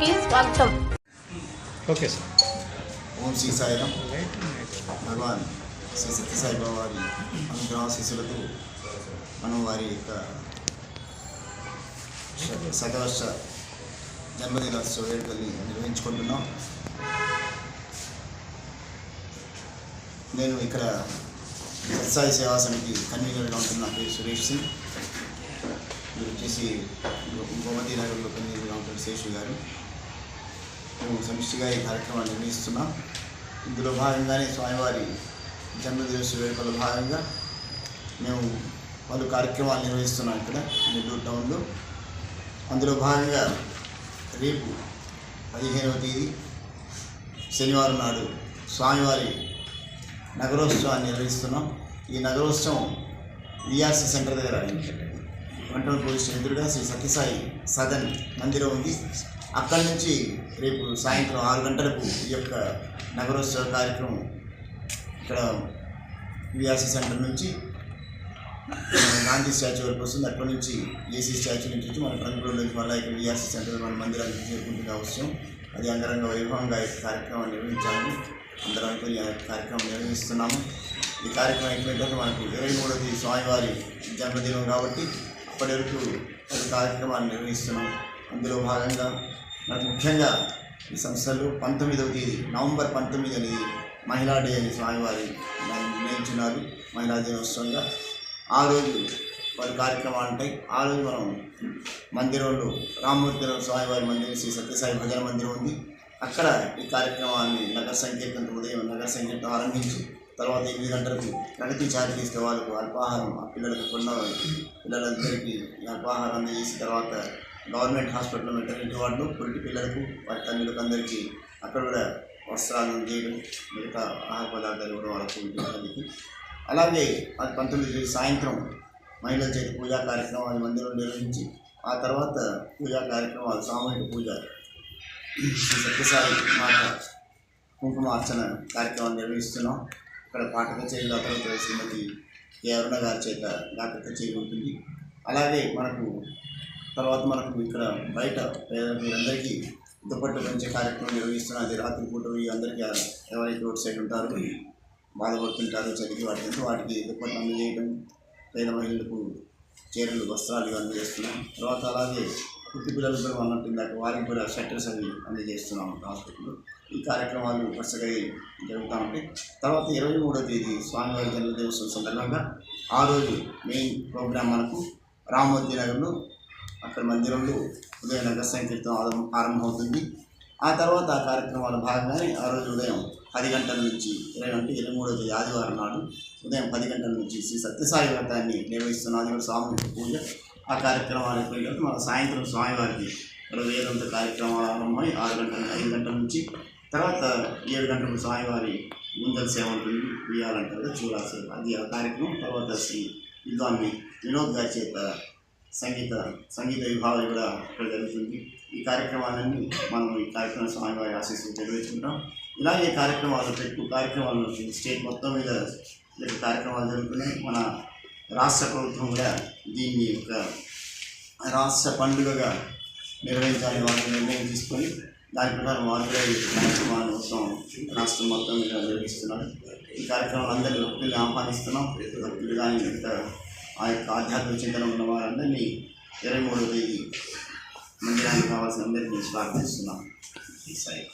కి స్వాగతం. Okay sir. ఓం శ్రీ సాయిరాం భగవాన్ శ్రీ సత్యసాయి బాబా వారి అనుగ్రహ శిశులతో మనం వారి యొక్క శతవర్ష జన్మదినోత్సవ వేడుకల్ని నిర్వహించుకుంటున్నాం. నేను ఇక్కడ సత్సాయి సేవా సమితి కన్వీనర్గా ఉంటున్న నా పేరు సురేష్ సింగ్. మీరు వచ్చేసి గోమతి నగర్లో కన్వీనర్గా ఉంటారు శేషు గారు. మేము సమిష్టిగా ఈ కార్యక్రమాన్ని నిర్వహిస్తున్నాం. ఇందులో భాగంగానే స్వామివారి జన్మదివస వేడుకలో భాగంగా మేము పలు కార్యక్రమాలు నిర్వహిస్తున్నాం ఇక్కడ నెల్లూరు టౌన్లో. అందులో భాగంగా రేపు పదిహేనవ తేదీ శనివారం నాడు స్వామివారి నగరోత్సవాన్ని నిర్వహిస్తున్నాం. ఈ నగరోత్సవం విఆర్సి సెంటర్ దగ్గర వంటల పోలీస్ స్టేషన్ ఎదురుగా శ్రీ సత్యసాయి సదన్ మందిరం ఉంది. అక్కడి నుంచి రేపు సాయంత్రం ఆరు గంటలకు ఈ యొక్క నగరోత్సవ కార్యక్రమం ఇక్కడ వ్యాస సెంటర్ నుంచి గాంధీ స్టాచ్యూ వరకు వస్తుంది. అక్కడి నుంచి ఏసీ స్టాచ్యూ నుంచి వచ్చి మన ట్రంక్ రోడ్ నుంచి మళ్ళీ ఇక్కడ వ్యాస సెంటర్ మన మందిరానికి చేరుకుంటుంది అవసరం. అది అంగరంగ వైభవంగా ఈ కార్యక్రమాన్ని నిర్వహించాలని అందరం ఈ కార్యక్రమం నిర్వహిస్తున్నాము. ఈ కార్యక్రమం అయిపోయిన మనకు ఇరవై మూడవది స్వామివారి జన్మదినం కాబట్టి అప్పటి వరకు కార్యక్రమాన్ని కార్యక్రమాలు నిర్వహిస్తున్నాం అందులో భాగంగా నాకు ముఖ్యంగా ఈ సంస్థలో పంతొమ్మిదవ తేదీ నవంబర్ పంతొమ్మిది అనేది మహిళా డే అని స్వామివారి నిర్ణయించున్నారు మహిళా దినోత్సవంగా. ఆ రోజు వారి కార్యక్రమాలు ఉంటాయి. ఆ రోజు మనం మందిరంలో రామ్మూర్తి స్వామివారి మందిరం శ్రీ సత్యసాయి భజన మందిరం ఉంది. అక్కడ ఈ కార్యక్రమాన్ని నగర సంకీర్తన ఉదయం నగర సంకీర్తన ఆరంభించి తర్వాత ఎనిమిది గంటలకు ప్రగతి చారిటీస్తే వాళ్ళకు అల్పాహారం ఆ పిల్లలకు కొన్న పిల్లలందరికీ అల్పాహారం అందజేసిన తర్వాత గవర్నమెంట్ హాస్పిటల్ మెటర్నిటీ వార్డులో పురిటి పిల్లలకు వారి తల్లులకు అందరికీ అక్కడ కూడా వస్త్రాలను చేయడం మిగతా ఆహార పదార్థాలు కూడా వాళ్ళకు ఉంటుంది అలాగే అది పంతొమ్మిది తేదీ సాయంత్రం మహిళల చేతి పూజా కార్యక్రమాలు మందిరం నిర్వహించి ఆ తర్వాత పూజా కార్యక్రమాలు సామూహిక పూజ శ్రీ సత్యసాయి మాత కుంకుమార్చన కార్యక్రమం నిర్వహిస్తున్నాం. ఇక్కడ పాట కచేరీ ఆ శ్రీమతి ఏ అరుణ గారి చేత డాక్టర్ కచేరీ ఉంటుంది అలాగే మనకు తర్వాత మనకు ఇక్కడ బయట పేద మీరందరికీ దుప్పట్టు పెంచే కార్యక్రమం నిర్వహిస్తున్నారు అది రాత్రిపూట ఈ అందరికీ ఎవరైతే రోడ్ సైడ్ ఉంటారో బాధపడుతుంటారో చదివి వాటికి వాటికి దుప్పట్లు అందజేయడం పేద మహిళలకు చీరలు వస్త్రాలు అందజేస్తున్నాం తర్వాత అలాగే పుట్టి పిల్లలు కూడా అన్నట్టు ఇందాక వారికి కూడా షట్టర్స్ అవి అందజేస్తున్నాం హాస్పిటల్లో. ఈ కార్యక్రమాలు వరుసగా జరుగుతూ ఉంటాయి. తర్వాత ఇరవై మూడో తేదీ స్వామివారి జన్మదివసం సందర్భంగా ఆ రోజు మెయిన్ ప్రోగ్రాం మనకు రామోజీ నగర్లో అక్కడ మందిరంలో ఉదయం నగర సంకీర్తనం ఆరంభమవుతుంది. ఆ తర్వాత ఆ కార్యక్రమాల భాగంగానే ఆ రోజు ఉదయం పది గంటల నుంచి ఇరవై అంటే ఇరవై మూడో తేదీ ఆదివారం నాడు ఉదయం పది గంటల నుంచి శ్రీ సత్యసాయి వ్రతాన్ని నిర్వహిస్తున్న అది కూడా సామూహిక పూజ. ఆ కార్యక్రమాలు అయిపోయిన మన సాయంత్రం స్వామివారికి ఇక్కడ వేదంత కార్యక్రమాలు ఆరంభమై ఆరు గంటల ఐదు గంటల నుంచి తర్వాత ఏడు గంటలకు స్వామివారి ముందల సేవ ఉంటుంది. ఉయ్యాలంటారు చూడాల సేవ అది ఆ కార్యక్రమం. తర్వాత శ్రీ విద్వాన్ని వినోద్ గారి చేత సంగీత సంగీత విభాగం కూడా ఇక్కడ జరుగుతుంది. ఈ కార్యక్రమాలన్నీ మనం ఈ కార్యక్రమ స్వామివారి ఆశీస్సులు తెలియజేసుకుంటాం ఇలాగే కార్యక్రమాలు ఎక్కువ కార్యక్రమాలు స్టేట్ మొత్తం మీద ఇలాంటి కార్యక్రమాలు జరుగుతున్నాయి. మన రాష్ట్ర ప్రభుత్వం కూడా దీన్ని ఒక రాష్ట్ర పండుగగా నిర్వహించాలని వాళ్ళు నిర్ణయం తీసుకొని దాని ప్రకారం వారు కూడా ఈ రాష్ట్రం మొత్తం మీద నిర్వహిస్తున్నారు. ఈ కార్యక్రమాలు అందరికీ భక్తుల్ని ఆహ్వానిస్తున్నాం. భక్తులు కానీ మిగతా ఆ యొక్క ఆధ్యాత్మిక చింతన ఉన్న వారందరినీ ఇరవై మూడవ తేదీ మందిరానికి కావాల్సిన అందరినీ స్వాగతిస్తున్నాం ఈ సాయి